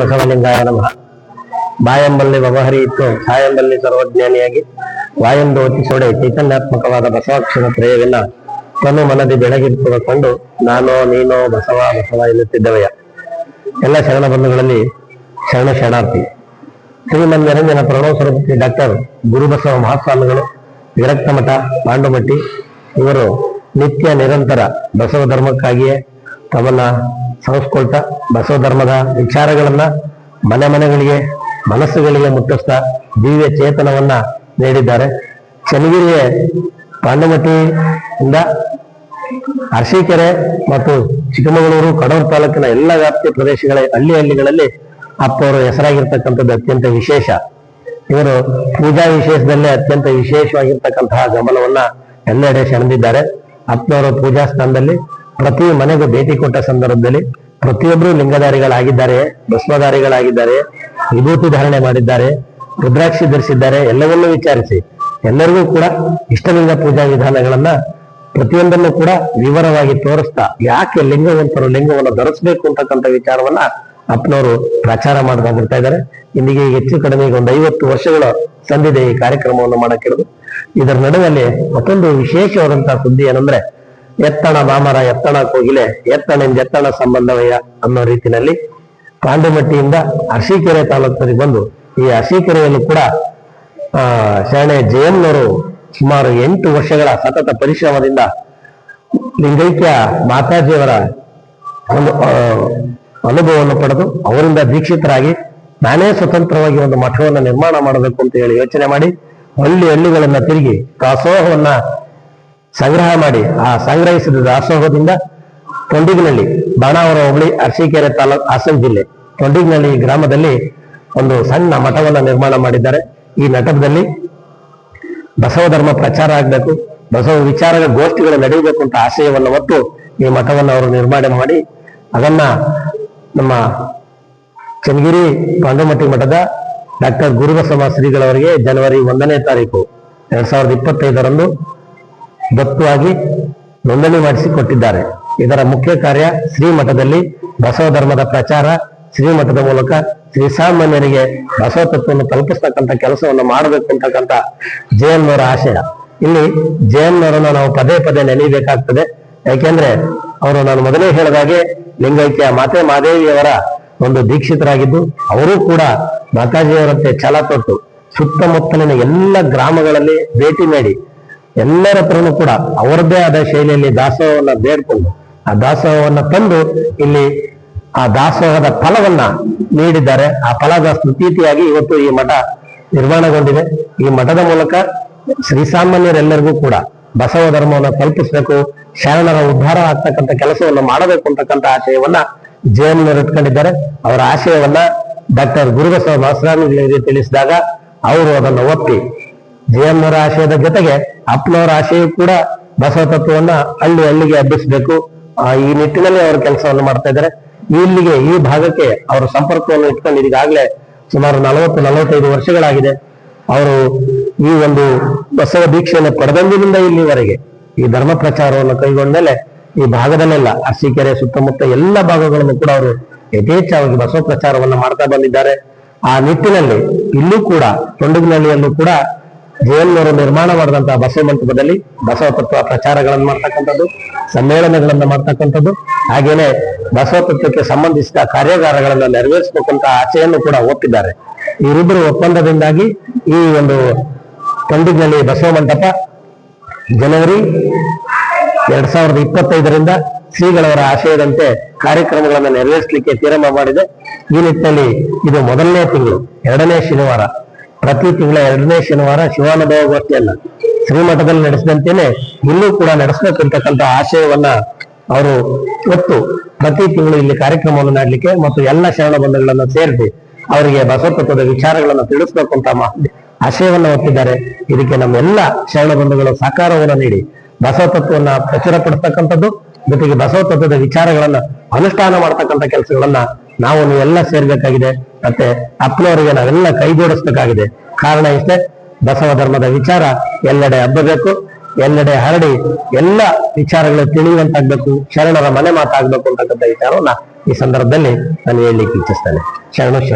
ಬಸವಲಿಂಗಾಯ ನಮಃ. ಬಾಯಂಬಲ್ಲಿ ವ್ಯವಹರಿ ಇತ್ತು. ಸಾಯಂಬಲ್ಲಿ ಸರ್ವಜ್ಞಾನಿಯಾಗಿ ವಾಯಂದು ಒತ್ತಿಸೊಡೆ ಚೈತನ್ಯಾತ್ಮಕವಾದ ಬಸವಾಕ್ಷರ ತ್ರಯವಿಲ್ಲ ತನು ಮನದಿ ಬೆಳಗಿರುತ್ತದ ಕಂಡು ನಾನೋ ನೀನೋ ಬಸವ ಬಸವ ಎನ್ನುತ್ತಿದ್ದವಯ್ಯ ಎಲ್ಲ ಶರಣ ಬಂಧುಗಳಲ್ಲಿ ಶರಣ ಶರಣಾರ್ಥಿ. ಶ್ರೀಮನ್ ನಿರಂಜನ ಪ್ರಣವ ಸರಸ್ವತಿ ಡಾಕ್ಟರ್ ಗುರುಬಸವ ಮಹಾಸ್ವಾಮಿಗಳು ವಿರಕ್ತ ಮಠ ಪಾಂಡುಮಟ್ಟಿ ಇವರು ನಿತ್ಯ ನಿರಂತರ ಬಸವ ಧರ್ಮಕ್ಕಾಗಿಯೇ ತಮ್ಮನ್ನ ಸಂಸ್ಕೊಳ್ತಾ ಬಸವ ಧರ್ಮದ ವಿಚಾರಗಳನ್ನ ಮನೆ ಮನೆಗಳಿಗೆ, ಮನಸ್ಸುಗಳಿಗೆ ಮುಟ್ಟಿಸ್ತಾ ದಿವ್ಯ ಚೇತನವನ್ನ ನೀಡಿದ್ದಾರೆ. ಚನ್ನಗಿರಿಯ ಪಾಂಡುಮಟ್ಟಿಯಿಂದ ಅರಸೀಕೆರೆ ಮತ್ತು ಚಿಕ್ಕಮಗಳೂರು, ಕಡೂರು ತಾಲೂಕಿನ ಎಲ್ಲ ವ್ಯಾಪ್ತಿ ಪ್ರದೇಶಗಳ ಹಳ್ಳಿ ಹಳ್ಳಿಗಳಲ್ಲಿ ಅಪ್ಪವರು ಹೆಸರಾಗಿರ್ತಕ್ಕಂಥದ್ದು ಅತ್ಯಂತ ವಿಶೇಷ. ಇವರು ಪೂಜಾ ವಿಶೇಷದಲ್ಲೇ ಅತ್ಯಂತ ವಿಶೇಷವಾಗಿರ್ತಕ್ಕಂತಹ ಗಮನವನ್ನ ಎಲ್ಲೆಡೆ ಸೆಳೆದಿದ್ದಾರೆ. ಅಪ್ಪನವರು ಪೂಜಾ ಸ್ಥಾನದಲ್ಲಿ ಪ್ರತಿ ಮನೆಗೆ ಭೇಟಿ ಕೊಟ್ಟ ಸಂದರ್ಭದಲ್ಲಿ ಪ್ರತಿಯೊಬ್ಬರು ಲಿಂಗಧಾರಿಗಳಾಗಿದ್ದಾರೆ, ಭಸ್ಮಧಾರಿಗಳಾಗಿದ್ದಾರೆ, ವಿಭೂತಿ ಧಾರಣೆ ಮಾಡಿದ್ದಾರೆ, ರುದ್ರಾಕ್ಷಿ ಧರಿಸಿದ್ದಾರೆ, ಎಲ್ಲವನ್ನೂ ವಿಚಾರಿಸಿ. ಎಲ್ಲರಿಗೂ ಕೂಡ ಇಷ್ಟಲಿಂಗ ಪೂಜಾ ವಿಧಾನಗಳನ್ನ ಪ್ರತಿಯೊಂದನ್ನು ಕೂಡ ವಿವರವಾಗಿ ತೋರಿಸ್ತಾ, ಯಾಕೆ ಲಿಂಗವಂತರು ಲಿಂಗವನ್ನು ಧರಿಸಬೇಕು ಅಂತಕ್ಕಂಥ ವಿಚಾರವನ್ನ ಅಪ್ಪನವರು ಪ್ರಚಾರ ಮಾಡ್ತಾ ಬರ್ತಾ ಇದ್ದಾರೆ. ಇಂದಿಗೆ ಹೆಚ್ಚು ಕಡಿಮೆ ಈಗ ಒಂದು ಐವತ್ತು ವರ್ಷಗಳ ಸಂದಿದೆ ಈ ಕಾರ್ಯಕ್ರಮವನ್ನು ಮಾಡಕ್ಕಿರೋದು. ಇದರ ನಡುವಲ್ಲಿ ಮತ್ತೊಂದು ವಿಶೇಷವಾದಂತಹ ಸುದ್ದಿ ಏನಂದ್ರೆ ಎತ್ತಣ ಮಾಮರ ಎತ್ತಣ ಕೋಗಿಲೆ ಎತ್ತಣಿಂದ ಎತ್ತಣ ಸಂಬಂಧವಯ್ಯ ಅನ್ನೋ ರೀತಿಯಲ್ಲಿ ಪಾಂಡುಮಟ್ಟಿಯಿಂದ ಅರಸೀಕೆರೆ ತಾಲೂಕಿನಲ್ಲಿ ಬಂದು ಈ ಅರಸೀಕೆರೆಯಲ್ಲೂ ಕೂಡ, ಆ, ಶರಣೆ ಜಯನ್ನವರು ಸುಮಾರು ಎಂಟು ವರ್ಷಗಳ ಸತತ ಪರಿಶ್ರಮದಿಂದ ಲಿಂಗೈಕ್ಯ ಮಾತಾಜಿಯವರ ಒಂದು ಅನುಭವವನ್ನು ಪಡೆದು ಅವರಿಂದ ದೀಕ್ಷಿತರಾಗಿ ನಾನೇ ಸ್ವತಂತ್ರವಾಗಿ ಒಂದು ಮಠವನ್ನು ನಿರ್ಮಾಣ ಮಾಡಬೇಕು ಅಂತ ಹೇಳಿ ಯೋಚನೆ ಮಾಡಿ, ಹಳ್ಳಿ ಹಳ್ಳಿಗಳನ್ನ ತಿರುಗಿ ದಾಸೋಹವನ್ನ ಸಂಗ್ರಹ ಮಾಡಿ. ಆ ಸಂಗ್ರಹಿಸಿದ ದಾಸೋಹದಿಂದ ತೊಂಡಿಗಿನಳ್ಳಿ, ಬಾಣಾವರ ಹೋಬಳಿ, ಅರಸೀಕೆರೆ ತಾಲೂಕು, ಹಾಸನ ಜಿಲ್ಲೆ ತೊಂಡಿಗಿನಳ್ಳಿ ಗ್ರಾಮದಲ್ಲಿ ಒಂದು ಸಣ್ಣ ಮಠವನ್ನ ನಿರ್ಮಾಣ ಮಾಡಿದ್ದಾರೆ. ಈ ಮಠದಲ್ಲಿ ಬಸವ ಧರ್ಮ ಪ್ರಚಾರ ಆಗಬೇಕು, ಬಸವ ವಿಚಾರ ಗೋಷ್ಠಿಗಳು ನಡೆಯಬೇಕು ಅಂತ ಆಶಯವನ್ನು ಹೊತ್ತು ಈ ಮಠವನ್ನು ಅವರು ನಿರ್ಮಾಣ ಮಾಡಿ, ಅದನ್ನ ನಮ್ಮ ಚನ್ನಗಿರಿ ಪಾಂಡುಮಟ್ಟಿ ಮಠದ ಡಾಕ್ಟರ್ ಗುರುಬಸವ ಶ್ರೀಗಳವರಿಗೆ ಜನವರಿ ಒಂದನೇ ತಾರೀಕು ಎರಡ್ ಸಾವಿರದ ಇಪ್ಪತ್ತೈದರಂದು ದತ್ತುವಾಗಿ ನೋಂದಣಿ ಮಾಡಿಸಿಕೊಟ್ಟಿದ್ದಾರೆ. ಇದರ ಮುಖ್ಯ ಕಾರ್ಯ ಶ್ರೀಮಠದಲ್ಲಿ ಬಸವ ಧರ್ಮದ ಪ್ರಚಾರ, ಶ್ರೀಮಠದ ಮೂಲಕ ಶ್ರೀ ಸಾಮಾನ್ಯರಿಗೆ ಬಸವ ತತ್ವವನ್ನು ತಲುಪಿಸ್ತಕ್ಕಂಥ ಕೆಲಸವನ್ನು ಮಾಡಬೇಕು ಅಂತಕ್ಕಂಥ ಜಯನ್ನವರ ಆಶಯ. ಇಲ್ಲಿ ಜಯನ್ನವರನ್ನ ನಾವು ಪದೇ ಪದೇ ನೆನೆಯಬೇಕಾಗ್ತದೆ ಯಾಕೆಂದ್ರೆ ಅವರು ನಾನು ಮೊದಲೇ ಹೇಳಿದಾಗೆ ಲಿಂಗೈಕ್ಯ ಮಾತೆ ಮಾದೇವಿಯವರ ಒಂದು ದೀಕ್ಷಿತರಾಗಿದ್ದು, ಅವರು ಕೂಡ ಮಾತಾಜಿಯವರಂತೆ ಛಲ ತೊಟ್ಟು ಸುತ್ತಮುತ್ತಲಿನ ಎಲ್ಲ ಗ್ರಾಮಗಳಲ್ಲಿ ಭೇಟಿ ನೀಡಿ ಎಲ್ಲರ ಹತ್ರನೂ ಕೂಡ ಅವರದ್ದೇ ಆದ ಶೈಲಿಯಲ್ಲಿ ದಾಸೋಹವನ್ನ ಬೇಡ್ಕೊಂಡು ಆ ದಾಸೋಹವನ್ನ ತಂದು ಇಲ್ಲಿ ಆ ದಾಸೋಹದ ಫಲವನ್ನ ನೀಡಿದ್ದಾರೆ. ಆ ಫಲದ ಸ್ತುತಿಯಾಗಿ ಇವತ್ತು ಈ ಮಠ ನಿರ್ಮಾಣಗೊಂಡಿದೆ. ಈ ಮಠದ ಮೂಲಕ ಶ್ರೀಸಾಮಾನ್ಯರೆಲ್ಲರಿಗೂ ಕೂಡ ಬಸವ ಧರ್ಮವನ್ನು ತಲುಪಿಸಬೇಕು ಶರಣರ ಉದ್ಧಾರ ಆಗ್ತಕ್ಕಂಥ ಕೆಲಸವನ್ನು ಮಾಡಬೇಕು ಅಂತಕ್ಕಂಥ ಆಶಯವನ್ನ ಜಯನ್ನವರು ಇಟ್ಕೊಂಡಿದ್ದಾರೆ ಅವರ ಆಶಯವನ್ನ ಡಾಕ್ಟರ್ ಗುರುಬಸವ ಮಾಸ್ರಾಮಿಗಳಿಗೆ ತಿಳಿಸಿದಾಗ ಅವರು ಅದನ್ನು ಒಪ್ಪಿ ಜಯಮ್ಮನವರ ರಾಶಿಯದ ಜೊತೆಗೆ ಅಪ್ಪನವರ ರಾಶಿಯು ಕೂಡ ಬಸವ ತತ್ವವನ್ನ ಹಳ್ಳಿ ಹಳ್ಳಿಗೆ ಹಬ್ಬಿಸಬೇಕು ಆ, ಈ ನಿಟ್ಟಿನಲ್ಲಿ ಅವರು ಕೆಲಸವನ್ನು ಮಾಡ್ತಾ ಇದ್ದಾರೆ. ಇಲ್ಲಿಗೆ ಈ ಭಾಗಕ್ಕೆ ಅವರ ಸಂಪರ್ಕವನ್ನು ಇಟ್ಕೊಂಡು ಈಗಾಗಲೇ ಸುಮಾರು ನಲವತ್ತು ನಲವತ್ತೈದು ವರ್ಷಗಳಾಗಿದೆ. ಅವರು ಈ ಒಂದು ಬಸವ ದೀಕ್ಷೆಯನ್ನು ಪಡೆದಂದಿನಿಂದ ಇಲ್ಲಿವರೆಗೆ ಈ ಧರ್ಮ ಪ್ರಚಾರವನ್ನು ಕೈಗೊಂಡ ಮೇಲೆ ಈ ಭಾಗದಲ್ಲೆಲ್ಲ ಅರಸೀಕೆರೆ ಸುತ್ತಮುತ್ತ ಎಲ್ಲ ಭಾಗಗಳನ್ನು ಕೂಡ ಅವರು ಯಥೇಚ್ಛವಾಗಿ ಬಸವ ಪ್ರಚಾರವನ್ನು ಮಾಡ್ತಾ ಬಂದಿದ್ದಾರೆ. ಆ ನಿಟ್ಟಿನಲ್ಲಿ ಇಲ್ಲೂ ಕೂಡ ತೊಂಡಗಿನಹಳ್ಳಿಯಲ್ಲೂ ಕೂಡ ಜಯನ್ನವರು ನಿರ್ಮಾಣ ಮಾಡಿದಂತಹ ಬಸವ ಮಂಟಪದಲ್ಲಿ ಬಸವ ತತ್ವ ಪ್ರಚಾರಗಳನ್ನು ಮಾಡ್ತಕ್ಕಂಥದ್ದು, ಸಮ್ಮೇಳನಗಳನ್ನ ಮಾಡ್ತಕ್ಕಂಥದ್ದು, ಹಾಗೇನೆ ಬಸವ ತತ್ವಕ್ಕೆ ಸಂಬಂಧಿಸಿದ ಕಾರ್ಯಾಗಾರಗಳನ್ನ ನೆರವೇರಿಸಬೇಕಂತ ಆಚೆಯನ್ನು ಕೂಡ ಒಪ್ಪಿದ್ದಾರೆ. ಇವರಿಬ್ಬರು ಒಪ್ಪಂದದಿಂದಾಗಿ ಈ ಒಂದು ಕಂಡಿನಲ್ಲಿ ಬಸವ ಮಂಟಪ ಜನವರಿ ಎರಡ್ ಸಾವಿರದ ಇಪ್ಪತ್ತೈದರಿಂದ ಶ್ರೀಗಳವರ ಆಶಯದಂತೆ ಕಾರ್ಯಕ್ರಮಗಳನ್ನು ನೆರವೇರಿಸಲಿಕ್ಕೆ ತೀರ್ಮಾನ ಮಾಡಿದೆ. ಈ ನಿಟ್ಟಿನಲ್ಲಿ ಇದು ಮೊದಲನೇ ತಿಂಗಳು, ಎರಡನೇ ಶನಿವಾರ. ಪ್ರತಿ ತಿಂಗಳ ಎರಡನೇ ಶನಿವಾರ ಶಿವಾನುಭವ ಗೋಷ್ಠಿಯನ್ನ ಶ್ರೀಮಠದಲ್ಲಿ ನಡೆಸಿದಂತೆಯೇ ಇಲ್ಲೂ ಕೂಡ ನಡೆಸಬೇಕಂತಕ್ಕಂಥ ಆಶಯವನ್ನ ಅವರು ಒತ್ತು ಪ್ರತಿ ತಿಂಗಳು ಇಲ್ಲಿ ಕಾರ್ಯಕ್ರಮವನ್ನು ಮಾಡಲಿಕ್ಕೆ ಮತ್ತು ಎಲ್ಲ ಶರಣ ಬಂಧುಗಳನ್ನ ಸೇರಿಸಿ ಅವರಿಗೆ ಬಸವತತ್ವದ ವಿಚಾರಗಳನ್ನು ತಿಳಿಸಬೇಕು ಅಂತ ಆಶಯವನ್ನ ಒತ್ತಿದ್ದಾರೆ. ಇದಕ್ಕೆ ನಮ್ಮೆಲ್ಲ ಶರಣ ಬಂಧುಗಳು ಸಹಕಾರವನ್ನು ನೀಡಿ ಬಸವ ತತ್ವವನ್ನ ಪ್ರಚುರಪಡಿಸ್ತಕ್ಕಂಥದ್ದು ಜೊತೆಗೆ ಬಸವ ತತ್ವದ ವಿಚಾರಗಳನ್ನ ಅನುಷ್ಠಾನ ಮಾಡ್ತಕ್ಕಂಥ ಕೆಲಸಗಳನ್ನ ನಾವು ಎಲ್ಲ ಸೇರ್ಬೇಕಾಗಿದೆ. ಮತ್ತೆ ಅಪ್ಪನವರಿಗೆ ನಾವೆಲ್ಲ ಕೈ ಜೋಡಿಸ್ಬೇಕಾಗಿದೆ. ಕಾರಣ ಇಷ್ಟೇ, ಬಸವ ಧರ್ಮದ ವಿಚಾರ ಎಲ್ಲೆಡೆ ಹಬ್ಬಬೇಕು, ಎಲ್ಲೆಡೆ ಹರಡಿ ಎಲ್ಲ ವಿಚಾರಗಳು ತಿಳಿಯುವಂತಾಗ್ಬೇಕು, ಶರಣರ ಮನೆ ಮಾತಾಗ್ಬೇಕು ಅಂತಕ್ಕಂಥ ವಿಚಾರವನ್ನ ಈ ಸಂದರ್ಭದಲ್ಲಿ ನಾನು ಹೇಳಲಿಕ್ಕೆ ಇಚ್ಛಿಸ್ತೇನೆ. ಶರಣ.